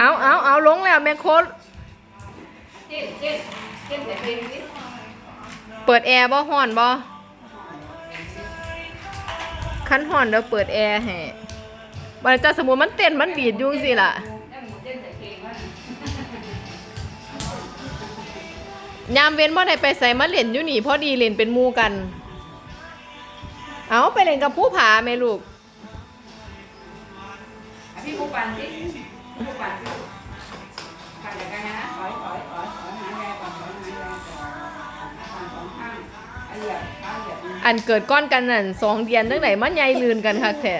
เอาเอาเอาลงแล้วแม่โคตรเจ๊เจ๊เจ๊แต่เพเปิดแอร์บ่ฮ้อนบ่คันฮ้อนเดี๋ยวเปิดแอร์ให้บัดนี้เจ้าสมมุติมันเต้นมันดีดยู่งซี่ล่ะยามเว้นบ่ได้ไปใส่มาเล่นอยู่นี่พอดีเล่นเป็นมูกัน เอาไปเล่นกับผู้ผาแม่ลูกพี่ผู้ปันสิ ปั่นปั่นอย่างไรนะถอยถอยถอยถอยหาแรงก่อนถอยหาแรงก่อนปั่นสองข้างเอาเหยียบเอาเหยียบอันเกิดก้อนกันนั่นสองเดือนตั้งไหนมันใหญ่ลืนกันคักแท้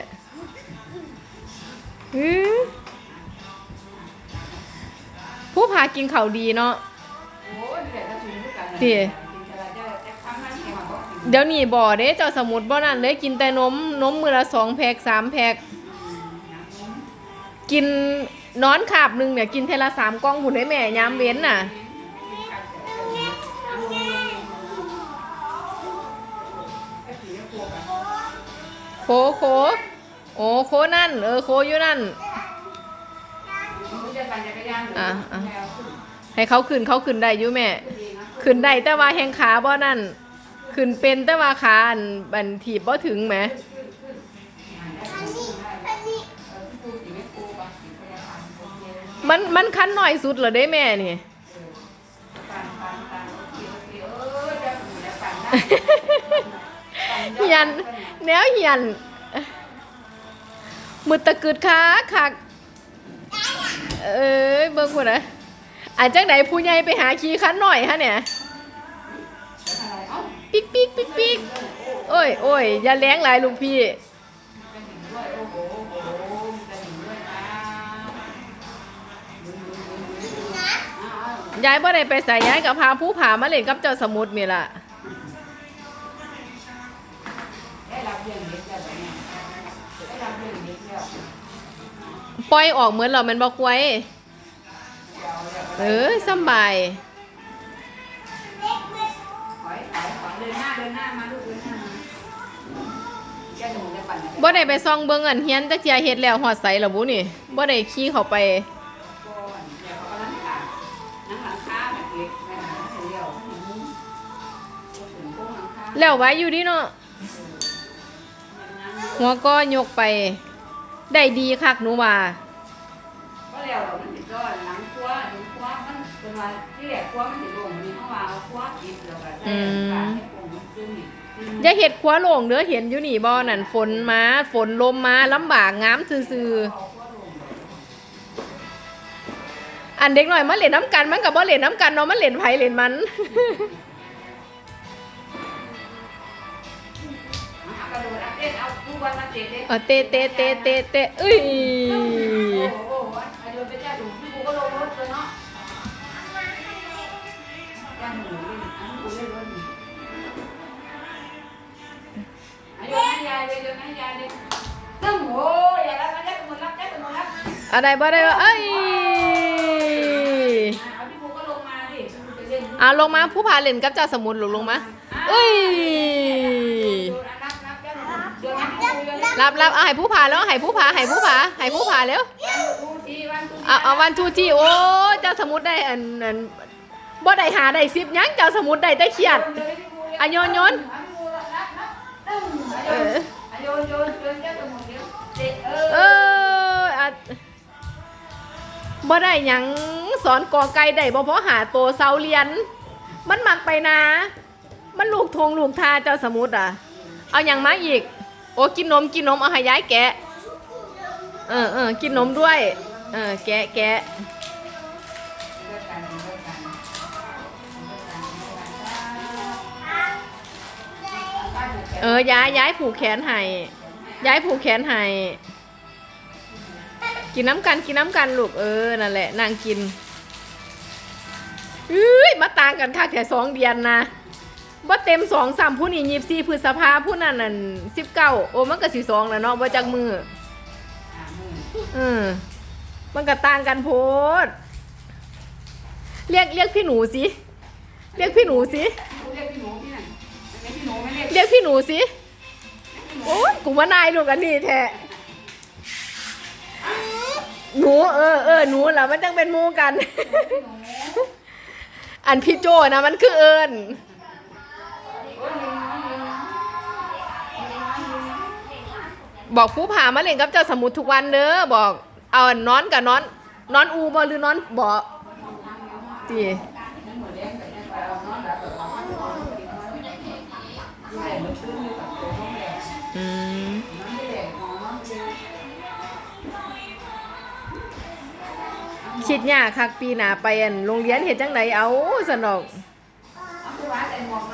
ผู้ผากินเขาดีเนาะเด็กกระชุมด้วยกันเลยดีกินอะไรจะจะทำหน้าที่มาบอกกินเดี๋ยวนี้บ่อเด้เจ้าสมุดบ่นั่นเลยกินแต่นมนมมือละสองแพ็กสามแพ็กกิน นอนขาบหนึ่งเนี่ยกินเทละสามกล่องหุ่นให้แม่ยามเว้นน่ะ โคโค โอ้โคนั่น เออโคอยู่นั่น อะอะให้เขาขึ้นเขาขึ้นได้อยู่แม่ ขึ้นได้แต่ว่าแหงขาบ่นั่น ขึ้นเป็นแต่ว่าขาอันบันถีบบ่ถึงแหม มันมันคันหน่อยสุดเหรอได้แม่นี่เฮียนแนวเฮียนมือตะกึดขาคักเอ้ยเบิ่งพุ่นนะอาจังไดผู้ใหญ่ไปหาขี้คันหน่อยฮะเนี่ยปิ๊กปิ๊กปิ๊กปิ๊กโอ้ยโอ้ยอย่าแรงหลายลูกพี่ ยายบ่ได้ไปใส่ยายกับพาผู้ผามาเล่นกับเจ้าสมุทรนี่ล่ะปล่อยออกเหมือนเรามันบ่ควยเออสบายถอยถอยถอยเดินหน้าเดินหน้ามาลูกเบ่ได้ไปซองเบิ่งอันเฮียนจักเทียเฮ็ดแล้วฮอดใสล่ะบุนี่บ่ได้ขี่เข้าไป แบบเล็กแม่หาเดียวถึงโค้งหลังคาแล้วไว้อยู่ดิเนาะหัวก็ยกไป ได้ดีคักหนูว่าก็แล้วมันติดก้อนหลังครัวหลังครัวมันเป็นว่าที่แหลกครัวมันติดลงมีข้างว่าเอาครัวติดแล้วก็ใส่ปากให้โป่งมันขึ้นนี่อย่าเฮ็ดครัวโล่งเด้อเห็นอยู่นี่บ่นั่นฝนมาฝนลมมาลำบากงามซื่อๆ อันเด็กน้อยมาเล่นน้ำกันมันก็บ่เล่นน้ำกันเนาะมันเล่นไผเล่นมันเอากระโดดเอาเต้นเอาทุกวันมาเต้นเลยเอาเตะเตะเตะเตะเตะเอ้ยโอ้โหไอ้โดนไปแจ้งถูกพี่กูก็ลงรถเลยเนาะแจ้งหนูเล่นอันนี้กูเล่นรถนี่อายุให้ยายเลยโยนให้ยายเลยตึ้งโอ้ยอย่ารับนะแจ้งตำรวจรับแจ้งตำรวจรับอะไรบ่ได้บ่เอ้ย กูจะเล่นเอาลงมาผู้พาเล่นกับเจ้าสมุนลงลงมาเอ้ยโดนรับรับแจ้งตำรวจโยนให้พี่กูโยนให้รับรับเอาให้ผู้พาแล้วให้ผู้พาให้ผู้พาให้ผู้พาแล้ววันทูทีวันทูทีเอาเอาวันทูจีโอ้เจ้าสมุดได้อันอันบ่ได้หาได้สิบหยังเจ้าสมุดได้แต่เครียดอะโยนโยนเออโยนโยนโยนเจ้าสมุนเดียวเด็กเอเออออะ บ่ได้ยังสอนกอไก่ได้บ่เพราะหาตัวเซาเรียน มันมักไปนะ มันลูกทงลูกทาเจ้าสมุดอะ เอาหยังมาอีก โอ้กินนมกินนมเอาให้ยายแกะ เออเออกินนมด้วย เออแกะแกะเออย้ายย้ายผูกแขนให้ย้ายผูกแขนให้ กินน้ำกันกินน้ำกันลูกเออนั่นแหละนางกินเอ้ยมาต่างกันค่ะแค่สองเดือนนะว่าเต็มสองสามผู้นี่ยีบสี่พฤษภาผู้นั้นนั่นสิบเก้าโอ้มันก็สิสองแล้วเนาะว่าจากมือเออมันก็ต่างกันโพดเรียกเรียกพี่หนูสิเรียกพี่หนูสิเรียกพี่หนูที่ไหนเรียกพี่หนูไม่เรียกเรียกพี่หนูสิโอ้ยกูมานายลูกอันนี้แท้ หนูเออเออหนูล่ะมันจังเป็นหมูกัน อันพี่โจนะมันคือเอิญบอกผู้ผามาเล่นกับเจ้าสมุทรทุกวันเด้อบอก เอานอนกับนอน นอนอูบอหรือนอนบอกจี คิดยากคักปีหนาไปอันโรงเรียนเฮ็ดจังไดเอาสนอก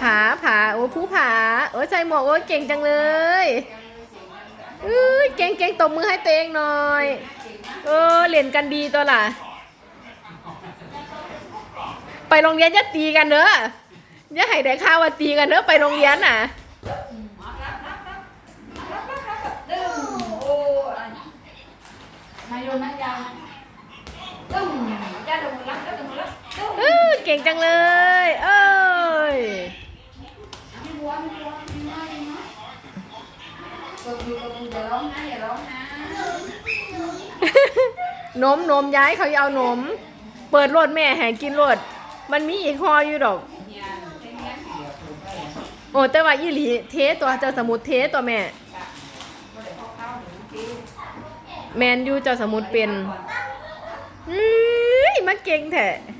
ผาผาโอ้ผู้ผาโอ้ใส่หมวกโอ้เก่งจังเลยเอ้ยเก่งเก่งตบมือให้ตัวเองหน่อย เออเล่นกันดีตัวล่ะ ไปโรงเรียนจะตีกันเด้ออย่าให้ได้ข่าวว่าตีกันเด้อไปโรงเรียนน่ะ นายโยนนายยาวตึ้งจ้าตรงมือรับจ้าตรงมือรับตึ้ง เออเก่งจังเลย เอ้ยไม่บัวไม่บัวไม่น้อยไม่น้อยตัวอยู่กับมืออย่าร้องนะอย่าร้องนะนมนมย้ายเขาเอานม เปิดรถแม่ให้กินรถมันมีอีกฮออยู่ดอกเฮียเส้นเนี้ยเสียถูกไปโอ้แต่ว่าอีหลีเทตัวเจ้าสมุดเทตัวแม่ก็เลยเข้าเข้าหนึ่งทีแมนยูเจ้าสมุดเป็นอืยมันเก่งแท้อ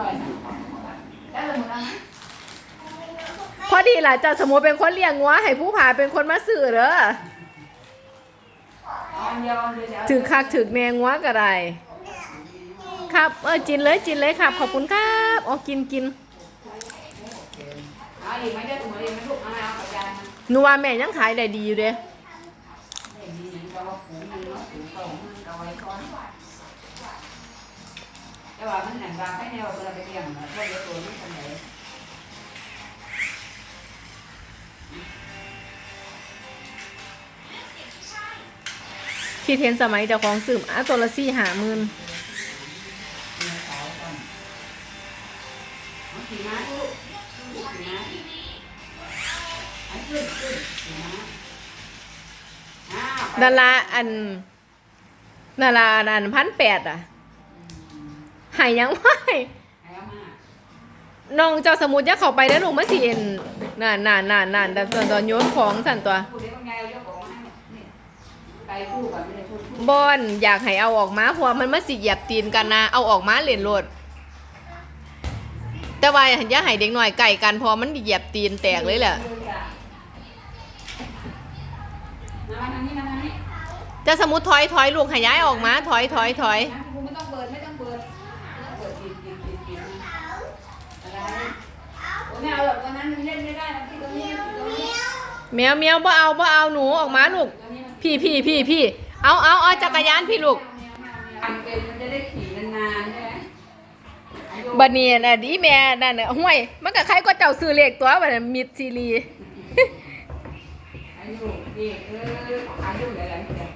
ร่อยนะได้เลยหมดแล้วนะพอดีล่ะเจ้าสมุดเป็นคนเลี้ยงงัวให้ผู้ผาเป็นคนมาซื้อเด้อเอาอันเดียวอันเดียวเดี๋ยวถือคักถือแนงงัวก็ได้ครับเออจินเลยจินเลยครับ ขอบคุณครับอ๋อกินกินเอาอีกไหมเดี๋ยวถุงมือเองไม่ลูกเอาเอากับยายมันหนูว่าแม่ยังขายได้ดีอยู่เด้ เห็นมีอย่างก็ว่าหูมันเนาะ แต่ว่ามันหนังบางให้แนวเวลาไปเลี้ยงนะพวกเลี้ยงตัวนี้คนไหนคิดเห็นสมัยเจ้าของสืมอะตัวละสี่หาหมื่นเอาขี่ม้าลูกลูกขี่ม้าอันขึ้นขึ้นขี่ม้าอ้าวไปดาราอันดาราอันพันแปดอะ หายยังไม่น้องเจ้าสมุดจะเข้าไปแล้วลูกมาสิเอ็นนานนานนานนานแต่ตอนตอนโยนของสั่นตัวบอายกของมาให้นี่ไปคู่ก่อยากให้เอาออกมาเพราะว่ามันมาสิเหยียบตีนกันนะ เอาออกมาเล่นโลดแต่ว่าอย่าให้เด็กหน่อยไก่กันพราะมันเหยียบตีนแตกเลยแหละจ้าสมุดถอยถอยลูกให้ย้ายออกมา ถอยถอยถอย แมวแมวบ่เอาบ่เอาหนูออกมาลูกตรงนี้มันพี่พี่พี่พี่เอาเอาเอาจักรยานพี่ลูกทำเป็นมันจะได้ขี่นานๆใช่ไหมอายุบัดนี้น่ะดีแม่นั่นน่ะห้วย มันก็ใครก็เจ้าซื้อเลขตัวบัดนั้นมิดซีรีส์อายุเด็กเอออายุอะไรๆเนี่ย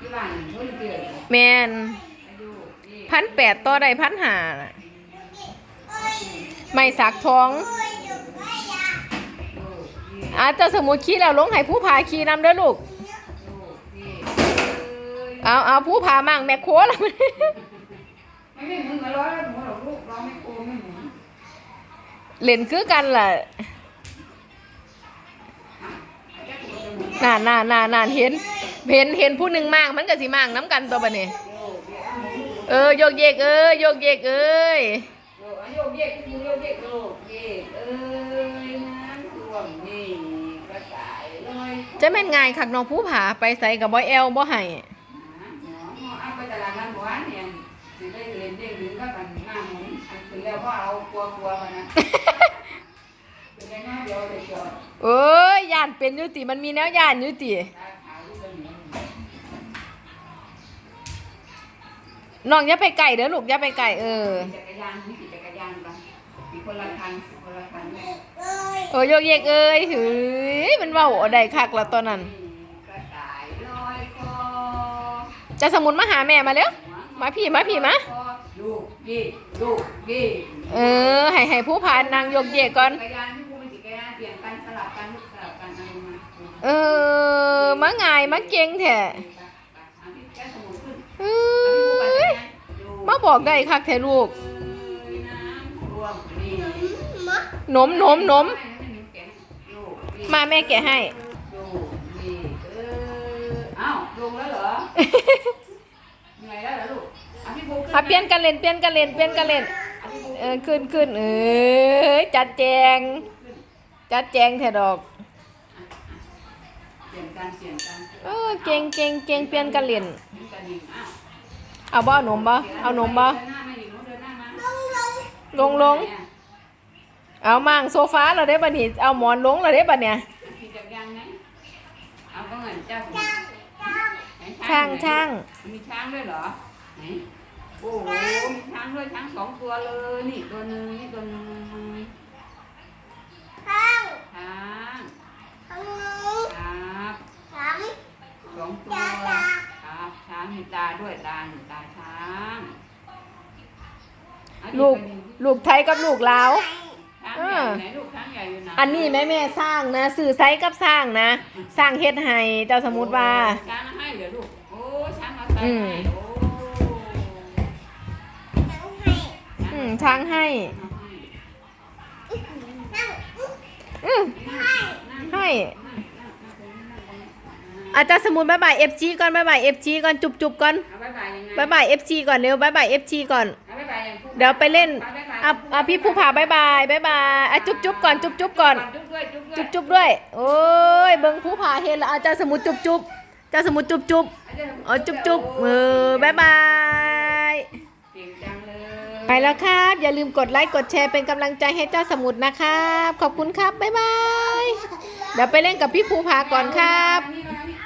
ที่บ้านรุ่นเกิดแม่นอายุเด็กพันแปดต่อได้พันหาน่ะไม่สักท้องลูกเด็ก อาเจ้าสมุดขี่แล้วลงให้ผู้พาขี่นำเด้อลูกลูกเอาเอาผู้พามั่งแม่โคแล้วไม่ไม่หมุนมาร้อยแล้วหมุนหรอกลูกเราไม่โกงไม่หมุนเล่นคือกันล่ะนานนานนานนานเห็น เห็นเห็นผู้หนึ่งมั่งมันก็สิมั่งน้ำกันตัวบัดนี้เอาหมุนเออโยกเยกเอ้ยโยกเยกเอ้ยโยกเยกโยกเยกโยกเยกเอ้ย วมนี่กระต่ายลอยจะแม่นง่ายคักน้องผู้ผาไปใส่กับบ่แอลบ่ให้หาหมอหมอเอาไปตลาดนัดหมู่บ้านเนี่ยสิได้เรียนเด้งดึงก็กันหน้าหมุนอันถึงแล้วก็เอากลัวกลัวมันนะเป็นไงน้าเดียวเลยจอดเอ้ยย่านเป็นอยู่ติมันมีแนวย่านอยู่ติตาขาวอยู่ตรงนี้น้องอย่าไปไกลเด้อลูกอย่าไปไกลเออ จักรยานมีจักรยานปะมีคนละคันคนละคันแม่ โอ้ยโยกเยกเอ้ยเฮ้ยมันเว้าเอาได้คักละตอนนั้นกระต่ายลอยคอจะสมุนมาหาแม่มาเร็วมาพี่มาพี่มาลูกยี่ลูกยี่เออให้ให้ผู้พานางโยกเยกก่อนจักรยานที่พูดเป็นจักรยานเปลี่ยนกันสลับกันลูกสลับกันเอาลงมาเออมาง่ายมาเก่งแท้ไปไปเอาที่มาบอกได้คักแท้ลูกน้ำรวมนี่หนมหนม มาแม่แกะให้ลูกนี่เอออ้าวลงแล้วเหรอเหนื่อยแล้วเหรอลูกอะพี่ปูขึ้นอะเปลี่ยนกันเล่นเปลี่ยนกันเล่นเปลี่ยนกันเล่นอะพี่ปูเออขึ้นขึ้นเอ้ยจัดแจง จัดแจงแท้ดอกเปลี่ยนกันเปลี่ยนกันเออเก่งเก่งเก่งเปลี่ยนกันเล่นเปลี่ยนกันอีกอ้าวเอาบ่เอาหนมบ่เอาหนมบ่เดินหน้ามาอีกหนูเดินหน้ามาลงลง เอามั่งโซฟาเราได้บัดนี้เอาหมอนลงเราได้บัดเนี่ยขี่จักรยานไหมเอาก็เงินเจ้าสิไหนช่างอยู่ไหนช่างมีช้างด้วยเหรอไหนโอ้โหมีช้างด้วยช้างสองตัวเลยนี่ตัวหนึ่งนี่ตัวหนึ่งช้างครับสองตัวครับช้างมีตาด้วยตาหนึ่งตาช้างเอาลูกไปดิลูกไทยกับลูกลาวช้างใหญ่อยู่ไหนลูกช้างใหญ่อยู่ไหนอันนี้แม่แม่สร้างนะสื่อไซส์กับสร้างนะ สร้างเฮ็ดให้เจ้าสมมุติว่าช้างให้เหรอลูกโอ้ช้างมาใส่อืมให้โอ้อืมช้างให้อืมให้อาจารย์สมุนบายบายเอฟจีก่อนบายบายเอฟจีก่อนจุบจุบก่อนเอาบ๊ายบายยังไงบายบายเอฟจีก่อนเร็วบายบายเอฟจีก่อน เอาบ๊ายบายยังพูเดี๋ยวไปเล่นอาบ๊ายบายอะอะพี่ภูผาบายบายบายบายอะจุบจุบก่อนจุบจุบก่อน จุ๊บด้วยจุ๊บด้วยจุบจุบด้วย โอ้ยเบิ่งภูผาเห็นแล้วอาจารย์สมุดจุบจุบเจ้าสมุดจุบจุบอ๋อจุบจุบเออบายบาย เก่งจังเลย ไปแล้วครับ อย่าลืมกดไลค์กดแชร์เป็นกำลังใจให้เจ้าสมุดนะครับ ขอบคุณครับบ๊ายบาย เดี๋ยวไปเล่นกับพี่ภูผาก่อนครับมานี่มานี่